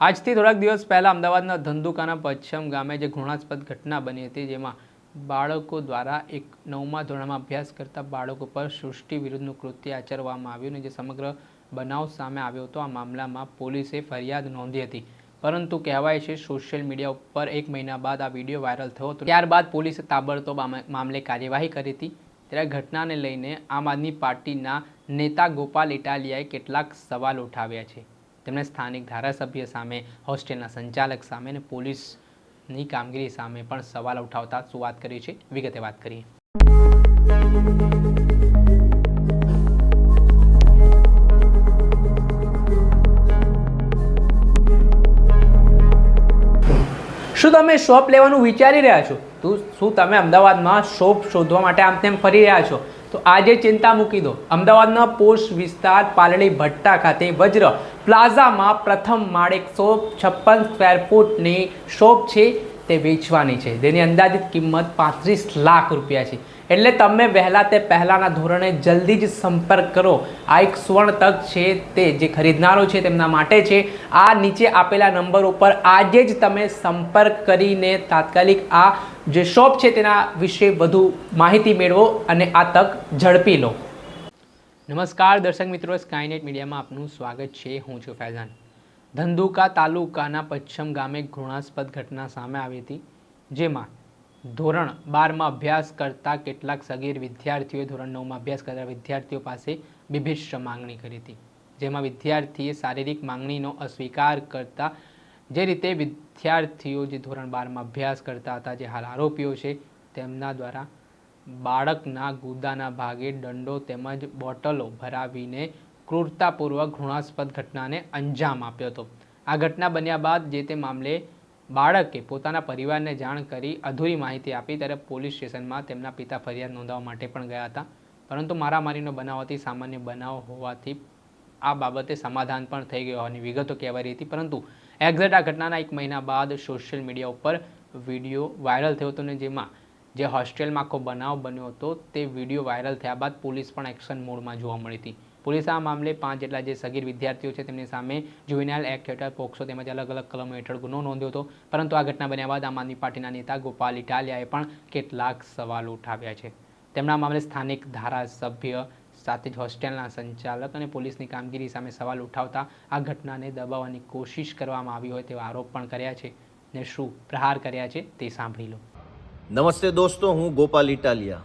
આજથી થોડાક દિવસ પહેલાં અમદાવાદના ધંધુકાના પશ્ચિમ ગામે જે ઘૃણાસ્પદ ઘટના બની હતી, જેમાં બાળકો દ્વારા એક નવમા ધોરણમાં અભ્યાસ કરતા બાળકો પર સૃષ્ટિ વિરુદ્ધનું કૃત્ય આચરવામાં આવ્યું અને જે સમગ્ર બનાવ સામે આવ્યો હતો, આ મામલામાં પોલીસે ફરિયાદ નોંધી હતી. પરંતુ કહેવાય છે, સોશિયલ મીડિયા ઉપર એક મહિના બાદ આ વીડિયો વાયરલ થયો હતો. ત્યારબાદ પોલીસે તાબડતોબ મામલે કાર્યવાહી કરી હતી. ત્યારે ઘટનાને લઈને આમ આદમી પાર્ટીના નેતા ગોપાલ ઇટાલિયાએ કેટલાક સવાલ ઉઠાવ્યા છે. તેમણે સ્થાનિક ધારાસભ્ય સામે, હોસ્ટેલના સંચાલક સામે અને પોલીસની કામગીરી સામે પણ સવાલ ઉઠાવતા શું વાત કરી છે. વિગતે વાત કરીએ. શું તમે શોપ લેવાનું વિચારી રહ્યા છો? તું શું તમે અમદાવાદમાં શોપ શોધવા માટે આમ તેમ ફરી રહ્યા છો? તો આજે ચિંતા મૂકી દો. અમદાવાદના પોસ્ટ વિસ્તાર પાલડી ભટ્ટા ખાતે વજ્ર પ્લાઝામાં પ્રથમ માળ એકસો છપ્પન સ્ક્વેર ફૂટની શોપ છે, તે વેચવાની છે. તેની અંદાજિત કિંમત પાંત્રીસ લાખ રૂપિયા છે. એટલે તમે વહેલા તે પહેલાંના ધોરણે જલ્દી જ સંપર્ક કરો. આ એક સુવર્ણ તક છે તે જે ખરીદનારો છે તેમના માટે છે. આ નીચે આપેલા નંબર ઉપર આજે જ તમે સંપર્ક કરીને તાત્કાલિક આ જે શોપ છે તેના વિશે વધુ માહિતી મેળવો અને આ તક ઝડપી લો. નમસ્કાર દર્શક મિત્રો સ્કાયનેટ મીડિયામાં આપનું સ્વાગત છે. હું છું ફૈઝાન. ધંધુકા તાલુકાના પશ્ચિમ ગામે ઘૃણાસ્પદ ઘટના સામે આવી હતી, જેમાં ધોરણ બારમાં અભ્યાસ કરતા કેટલાક સગીર વિદ્યાર્થીઓએ ધોરણ નવમાં અભ્યાસ કરતા વિદ્યાર્થીઓ પાસે વિભિષ્ટ માંગણી કરી હતી. જેમાં વિદ્યાર્થીએ શારીરિક માંગણીનો અસ્વીકાર કરતા જે રીતે વિદ્યાર્થીઓ જે ધોરણ બારમાં અભ્યાસ કરતા હતા, જે હાલ આરોપીઓ છે, તેમના દ્વારા બાળકના ગુદાના ભાગે દંડો તેમજ બોટલો ભરાવીને ક્રૂરતાપૂર્વક ઘૃણાસ્પદ ઘટનાને અંજામ આપ્યો હતો. આ ઘટના બન્યા બાદ જે તે મામલે બાળકે પોતાના પરિવારને જાણ કરી અધૂરી માહિતી આપી ત્યારે પોલીસ સ્ટેશનમાં તેમના પિતા ફરિયાદ નોંધાવવા માટે પણ ગયા હતા. પરંતુ મારામારીનો બનાવ હતી સામાન્ય બનાવ હોવાથી આ બાબતે સમાધાન પણ થઈ ગયો હોવાની વિગતો કહેવાઈ રહી હતી. પરંતુ એક્ઝેક્ટ આ ઘટનાના એક મહિના બાદ સોશિયલ મીડિયા ઉપર વીડિયો વાયરલ થયો હતો ને જેમાં જે હોસ્ટેલમાં આખો બનાવ બન્યો હતો તે વીડિયો વાયરલ થયા બાદ પોલીસ પણ એક્શન મોડમાં જોવા મળી હતી. પોલીસ આ મામલે પાંચ જેટલા જે સગીર વિદ્યાર્થીઓ છે તેમની સામે જુવેનાઇલ એક્ટ હેઠળ પોક્સો તેમજ અલગ અલગ કલમો હેઠળ ગુનો નોંધ્યો હતો. પરંતુ આ ઘટના બન્યા બાદ આમ આદમી પાર્ટીના નેતા ગોપાલ ઇટાલિયાએ પણ કેટલાક સવાલો ઉઠાવ્યા છે. તેમના મામલે સ્થાનિક ધારાસભ્ય સાથે જ હોસ્ટેલના સંચાલક અને પોલીસની કામગીરી સામે સવાલ ઉઠાવતા આ ઘટનાને દબાવવાની કોશિશ કરવામાં આવી હોય તેવા આરોપ પણ કર્યા છે ને શું પ્રહાર કર્યા છે તે સાંભળી લો. નમસ્તે દોસ્તો, હું ગોપાલ ઇટાલિયા.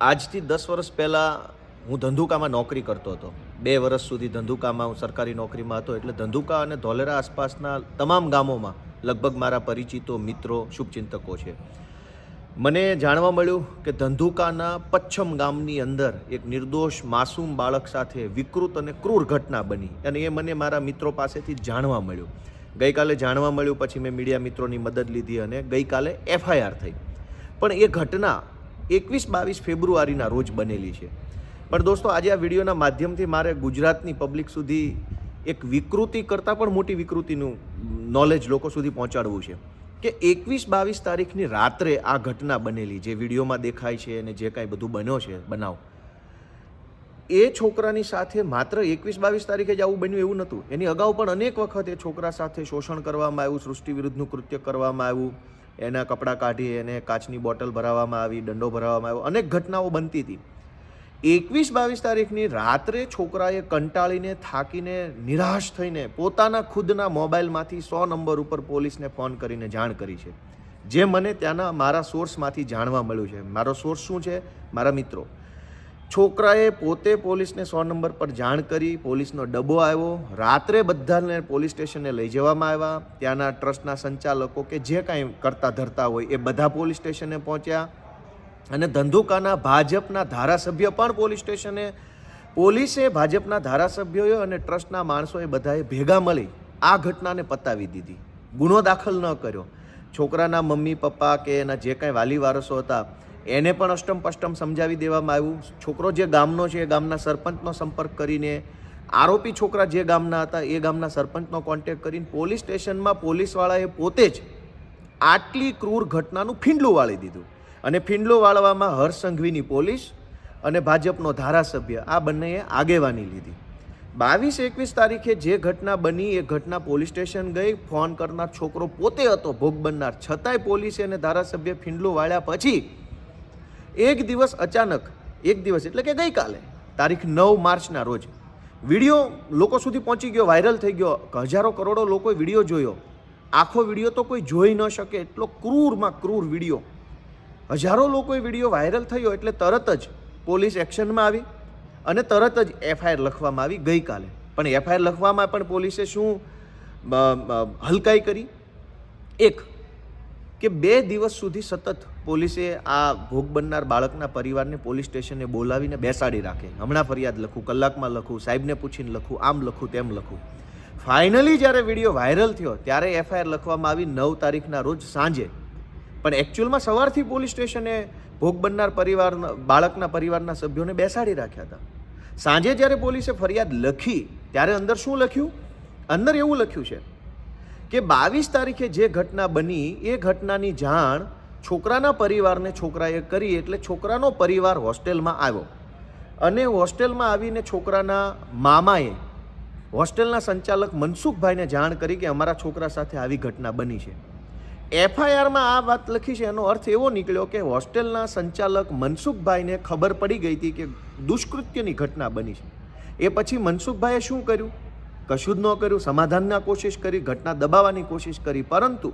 આજથી દસ વર્ષ પહેલાં હું ધંધુકામાં નોકરી કરતો હતો. બે વર્ષ સુધી ધંધુકામાં હું સરકારી નોકરીમાં હતો એટલે ધંધુકા અને ધોલેરા આસપાસના તમામ ગામોમાં લગભગ મારા પરિચિતો, મિત્રો, શુભચિંતકો છે. મને જાણવા મળ્યું કે ધંધુકાના પચ્છમ ગામની અંદર એક નિર્દોષ માસૂમ બાળક સાથે વિકૃત અને ક્રૂર ઘટના બની અને એ મને મારા મિત્રો પાસેથી જાણવા મળ્યું. ગઈકાલે જાણવા મળ્યું, પછી મેં મીડિયા મિત્રોની મદદ લીધી અને ગઈકાલે એફઆઈઆર થઈ. પણ એ ઘટના એકવીસ બાવીસ ફેબ્રુઆરીના રોજ બનેલી છે. પણ દોસ્તો, આજે આ વિડીયોના માધ્યમથી મારે ગુજરાતની પબ્લિક સુધી એક વિકૃતિ કરતાં પણ મોટી વિકૃતિનું નોલેજ લોકો સુધી પહોંચાડવું છે કે એકવીસ બાવીસ તારીખની રાત્રે આ ઘટના બનેલી, જે વિડીયોમાં દેખાય છે અને જે કાંઈ બધું બન્યો છે, બનાવ. એ છોકરાની સાથે માત્ર એકવીસ બાવીસ તારીખે જ આવું બન્યું એવું નહોતું. એની અગાઉ પણ અનેક વખત એ છોકરા સાથે શોષણ કરવામાં આવ્યું, સૃષ્ટિ વિરુદ્ધનું કૃત્ય કરવામાં આવ્યું, એના કપડાં કાઢી એને કાચની બોટલ ભરાવવામાં આવી, દંડો ભરાવવામાં આવ્યો, અનેક ઘટનાઓ બનતી હતી. એકવીસ બાવીસ તારીખની રાત્રે છોકરાએ કંટાળીને થાકીને નિરાશ થઈને પોતાના ખુદના મોબાઈલમાંથી સો નંબર ઉપર પોલીસને ફોન કરીને જાણ કરી છે. જે મને ત્યાંના મારા સોર્સમાંથી જાણવા મળ્યું છે. મારો સોર્સ શું છે? મારા મિત્રો. છોકરાએ પોતે પોલીસને સો નંબર પર જાણ કરી, પોલીસનો ડબ્બો આવ્યો. રાત્રે બધાને પોલીસ સ્ટેશને લઈ જવામાં આવ્યા. ત્યાંના ટ્રસ્ટના સંચાલકો કે જે કાંઈ કરતા ધરતા હોય એ બધા પોલીસ સ્ટેશને પહોંચ્યા. અને ધંધુકાના ભાજપના ધારાસભ્ય પણ પોલીસ સ્ટેશને, પોલીસે ભાજપના ધારાસભ્યોએ અને ટ્રસ્ટના માણસોએ બધાએ ભેગા મળી આ ઘટનાને પતાવી દીધી. ગુનો દાખલ ન કર્યો. છોકરાના મમ્મી, પપ્પા કે એના જે કાંઈ વાલી વારસો હતા, એને પણ અષ્ટમ પષ્ટમ સમજાવી દેવામાં આવ્યું. છોકરો જે ગામનો છે, એ ગામના સરપંચનો સંપર્ક કરીને, આરોપી છોકરા જે ગામના હતા, એ ગામના સરપંચનો કોન્ટેક્ટ કરીને પોલીસ સ્ટેશનમાં પોલીસવાળાએ પોતે જ આટલી ક્રૂર ઘટનાનું ફીંડલું વાળી દીધું. અને ફીંડલું વાળવામાં હર્ષસંઘવીની પોલીસ અને ભાજપનો ધારાસભ્ય. આ બંનેએ આગેવાની લીધી. બાવીસ એકવીસ તારીખે જે ઘટના બની એ ઘટના પોલીસ સ્ટેશન ગઈ. ફોન કરનાર છોકરો પોતે હતો ભોગ બનનાર. છતાંય પોલીસે અને ધારાસભ્ય ફીંડલું વાળ્યા પછી એક દિવસ અચાનક, એક દિવસ એટલે કે ગઈકાલે, તારીખ નવ માર્ચના રોજ, વીડિયો લોકો સુધી પહોંચી ગયો, વાયરલ થઈ ગયો. હજારો કરોડો લોકોએ વીડિયો જોયો. આખો વીડિયો તો કોઈ જોઈ ન શકે. એટલો ક્રૂરમાં ક્રૂર વીડિયો હજારો લોકોએ વીડિયો વાયરલ થયો એટલે તરત જ પોલીસ એક્શનમાં આવી અને તરત જ એફઆઈઆર લખવામાં આવી ગઈકાલે. પણ એફઆઈઆર લખવામાં પણ પોલીસે શું હલકાઈ કરી? એક, કે બે દિવસ સુધી સતત પોલીસે આ ભોગ બનનાર બાળકના પરિવારને પોલીસ સ્ટેશને બોલાવીને બેસાડી રાખે. હમણાં ફરિયાદ લખું, કલાકમાં લખું, સાહેબને પૂછીને લખું, આમ લખું, તેમ લખું. ફાઇનલી જ્યારે વીડિયો વાયરલ થયો, ત્યારે એફઆઈઆર લખવામાં આવી નવ તારીખના રોજ સાંજે. પણ એકચ્યુઅલમાં સવારથી પોલીસ સ્ટેશને ભોગ બનનાર પરિવારના, બાળકના પરિવારના સભ્યોને બેસાડી રાખ્યા હતા. સાંજે જ્યારે પોલીસે ફરિયાદ લખી, ત્યારે અંદર શું લખ્યું? અંદર એવું લખ્યું છે કે બાવીસ તારીખે જે ઘટના બની, એ ઘટનાની જાણ છોકરાના પરિવારને છોકરાએ કરી એટલે છોકરાનો પરિવાર હોસ્ટેલમાં આવ્યો. અને હોસ્ટેલમાં આવીને છોકરાના મામાએ હોસ્ટેલના સંચાલક મનસુખભાઈને જાણ કરી કે અમારા છોકરા સાથે આવી ઘટના બની છે. એફઆઈઆરમાં આ વાત લખી છે, એનો અર્થ એવો નીકળ્યો કે હોસ્ટેલના સંચાલક મનસુખભાઈને ખબર પડી ગઈ હતી કે દુષ્કૃત્યની ઘટના બની છે. એ પછી મનસુખભાઈએ શું કર્યું? કશું જ ન કર્યું, સમાધાનના કોશિશ કરી, ઘટના દબાવવાની કોશિશ કરી, પરંતુ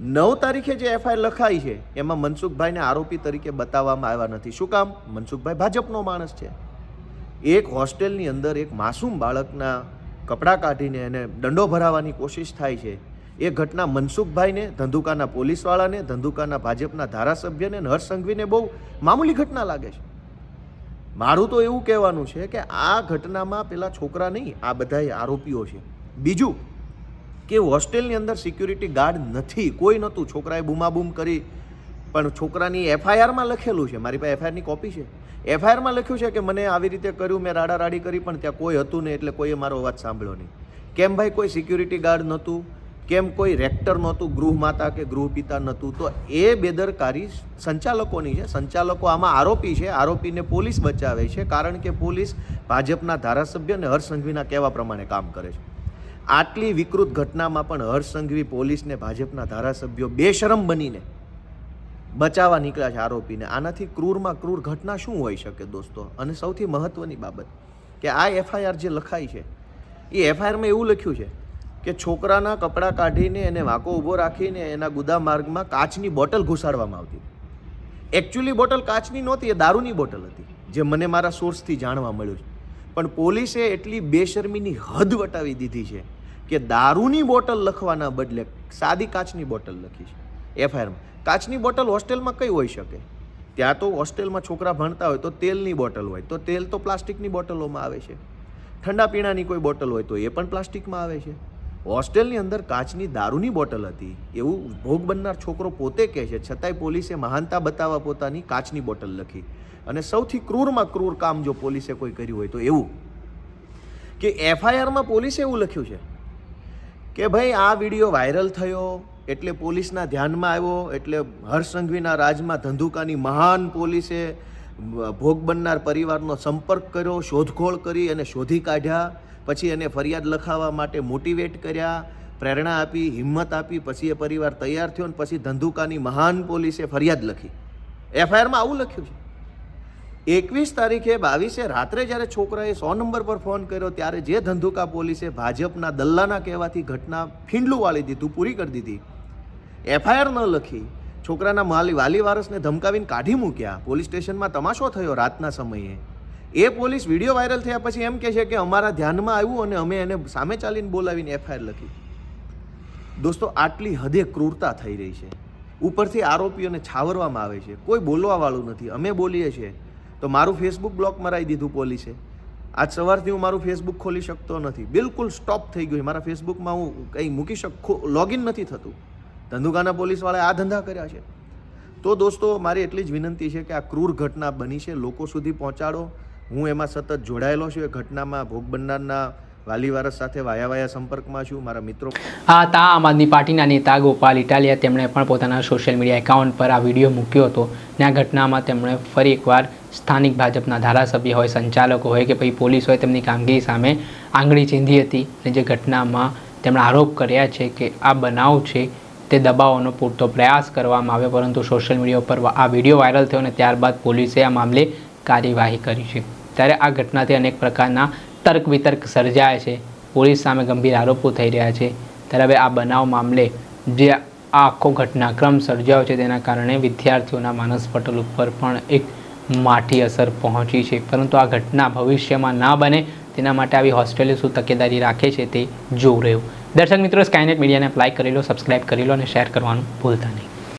નવ તારીખે જે એફઆઈઆર લખાઈ છે, એમાં મનસુખભાઈને આરોપી તરીકે બતાવવામાં આવ્યા નથી. શું કામ? મનસુખભાઈ ભાજપનો માણસ છે. એક હોસ્ટેલની અંદર એક માસૂમ બાળકના કપડાં કાઢીને એને દંડો ભરાવવાની કોશિશ થાય છે. એ ઘટના મનસુખભાઈને, ધંધુકાના પોલીસવાળાને, ધંધુકાના ભાજપના ધારાસભ્યને અને સંઘવીને બહુ મામૂલી ઘટના લાગે છે. મારું તો એવું કહેવાનું છે કે આ ઘટનામાં પેલા છોકરા નહીં, આ બધા આરોપીઓ છે. બીજું, કે હોસ્ટેલની અંદર સિક્યુરિટી ગાર્ડ નથી, કોઈ નહોતું. છોકરાએ બૂમાબૂમ કરી, પણ છોકરાની એફઆઈઆરમાં લખેલું છે. મારી પાસે એફઆઈઆરની કોપી છે. એફઆઈઆરમાં લખ્યું છે કે મને આવી રીતે કર્યું, મેં રાડા રાડી કરી, પણ ત્યાં કોઈ હતું નહીં, એટલે કોઈએ મારો અવાજ સાંભળ્યો નહીં. કેમ ભાઈ કોઈ સિક્યુરિટી ગાર્ડ નહોતું? કેમ કોઈ રેક્ટર નહોતું, ગૃહ માતા કે ગૃહ પિતા નહોતું, તો એ બેદરકારી સંચાલકોની છે. સંચાલકો આમાં આરોપી છે. આરોપીને પોલીસ બચાવે છે, કારણ કે પોલીસ ભાજપના ધારાસભ્ય અને હર્ષ સંઘવીના કહેવા પ્રમાણે કામ કરે છે. આટલી વિકૃત ઘટનામાં પણ હર્ષ સંઘવી પોલીસને ભાજપના ધારાસભ્યો બેશરમ બનીને બચાવવા નીકળ્યા છે આરોપીને. આનાથી ક્રૂરમાં ક્રૂર ઘટના શું હોઈ શકે દોસ્તો? અને સૌથી મહત્વની બાબત કે આ એફઆઈઆર જે લખાઈ છે, એ એફઆઈઆરમાં એવું લખ્યું છે કે છોકરાના કપડાં કાઢીને એને વાંકો ઊભો રાખીને એના ગુદા માર્ગમાં કાચની બોટલ ઘુસાડવામાં આવતી. એકચ્યુઅલી બોટલ કાચની નહોતી, એ દારૂની બોટલ હતી, જે મને મારા સોર્સથી જાણવા મળ્યું છે. પણ પોલીસે એટલી બેશરમીની હદ વટાવી દીધી છે કે દારૂની બોટલ લખવાના બદલે સાદી કાચની બોટલ લખી છે. એફઆઈઆરમાં કાચની બોટલ હોસ્ટેલમાં કઈ હોઈ શકે? ત્યાં તો હોસ્ટેલમાં છોકરા ભણતા હોય તો તેલની બોટલ હોય, તો તેલ તો પ્લાસ્ટિકની બોટલોમાં આવે છે. ઠંડા પીણાની કોઈ બોટલ હોય તો એ પણ પ્લાસ્ટિકમાં આવે છે. હોસ્ટેલની અંદર કાચની દારૂની બોટલ હતી. એવું ભોગ બનનાર છોકરો પોતે કહે છે, છતાંય પોલીસે મહાનતા બતાવવા પોતાની કાચની બોટલ લખી. અને સૌથી ક્રૂરમાં ક્રૂર કામ જો પોલીસે કોઈ કર્યું હોય તો એવું. કે એફઆઈઆરમાં પોલીસે એવું લખ્યું છે કે ભાઈ, આ વીડિયો વાયરલ થયો એટલે પોલીસના ધ્યાનમાં આવ્યો, એટલે હર્ષ સંઘવીના રાજમાં ધંધુકાની મહાન પોલીસે ભોગ બનનાર પરિવારનો સંપર્ક કર્યો, શોધખોળ કરી અને શોધી કાઢ્યા. પછી એને ફરિયાદ લખાવવા માટે મોટિવેટ કર્યા, પ્રેરણા આપી, હિંમત આપી, પછી એ પરિવાર તૈયાર થયો ને પછી ધંધુકાની મહાન પોલીસે ફરિયાદ લખી. એફઆઈઆરમાં આવું લખ્યું છે. એકવીસ તારીખે બાવીસે રાત્રે જ્યારે છોકરાએ સો નંબર પર ફોન કર્યો, ત્યારે જે ધંધુકા પોલીસે ભાજપના દલ્લાના કહેવાથી ઘટના ફીંડલું વાળી દીધું, પૂરી કરી દીધી. એફઆઈઆર ન લખી, છોકરાના માલી વાલી વારસને ધમકાવીને કાઢી મૂક્યા. પોલીસ સ્ટેશનમાં તમાશો થયો રાતના સમયે. એ પોલીસ વીડિયો વાયરલ થયા પછી એમ કહે છે કે અમારા ધ્યાનમાં આવ્યું અને અમે એને સામે ચાલીને બોલાવીને એફઆઈઆર લખી. દોસ્તો, આટલી હદે ક્રૂરતા થઈ રહી છે. ઉપરથી આરોપીઓને છાવરવામાં આવે છે. કોઈ બોલવાવાળું નથી. અમે બોલીએ છીએ. તો મારું ફેસબુક બ્લોક મરાવી દીધું પોલીસે. આજ સવારથી હું મારું ફેસબુક ખોલી શકતો નથી. બિલકુલ સ્ટોપ થઈ ગયું. મારા ફેસબુકમાં હું કંઈ મૂકી શક લોગિન નથી થતું. ધંધુકાના પોલીસવાળાએ આ ધંધા કર્યા છે. તો દોસ્તો, મારી એટલી જ વિનંતી છે કે આ ક્રૂર ઘટના બની છે. લોકો સુધી પહોંચાડો. હું એમાં સતત જોડાયેલો છું. એ ઘટનામાં ભોગ બનનારના વાલી વારસ સાથે વાયા વાયા સંપર્કમાં છું. મારા મિત્રો આ તા આમ આદમી પાર્ટીના નેતા ગોપાલ ઇટાલિયા તેમણે પણ પોતાના સોશિયલ મીડિયા એકાઉન્ટ પર આ વીડિયો મૂક્યો હતો. ને આ ઘટનામાં તેમણે ફરી એકવાર સ્થાનિક ભાજપના ધારાસભ્ય હોય, સંચાલકો હોય કે પછી પોલીસ હોય તેમની કામગીરી સામે આંગળી ચીંધી હતી અને જે ઘટનામાં તેમણે આરોપ કર્યા છે કે આ બનાવ છે તે દબાવવાનો પૂરતો પ્રયાસ કરવામાં આવ્યો. પરંતુ સોશિયલ મીડિયા ઉપર આ વીડિયો વાયરલ થયો અને ત્યારબાદ પોલીસે આ મામલે કાર્યવાહી કરી છે. ત્યારે આ ઘટનાથી અનેક પ્રકારના તર્ક વિતર્ક સર્જાય છે. પોલીસ સામે ગંભીર આરોપો થઈ રહ્યા છે. ત્યારે હવે આ બનાવ મામલે જે આ આખો ઘટનાક્રમ સર્જાયો છે તેના કારણે વિદ્યાર્થીઓના માનસ પટલ ઉપર પણ એક માઠી અસર પહોંચી છે. પરંતુ આ ઘટના ભવિષ્યમાં ના બને તેના માટે આવી હોસ્ટેલે શું તકેદારી રાખે છે તે જોવું રહ્યું. દર્શક મિત્રો સ્કાયનેટ મીડિયાને એપ્લાય કરી લો, સબસ્ક્રાઇબ કરી લો અને શેર કરવાનું ભૂલતા નહીં.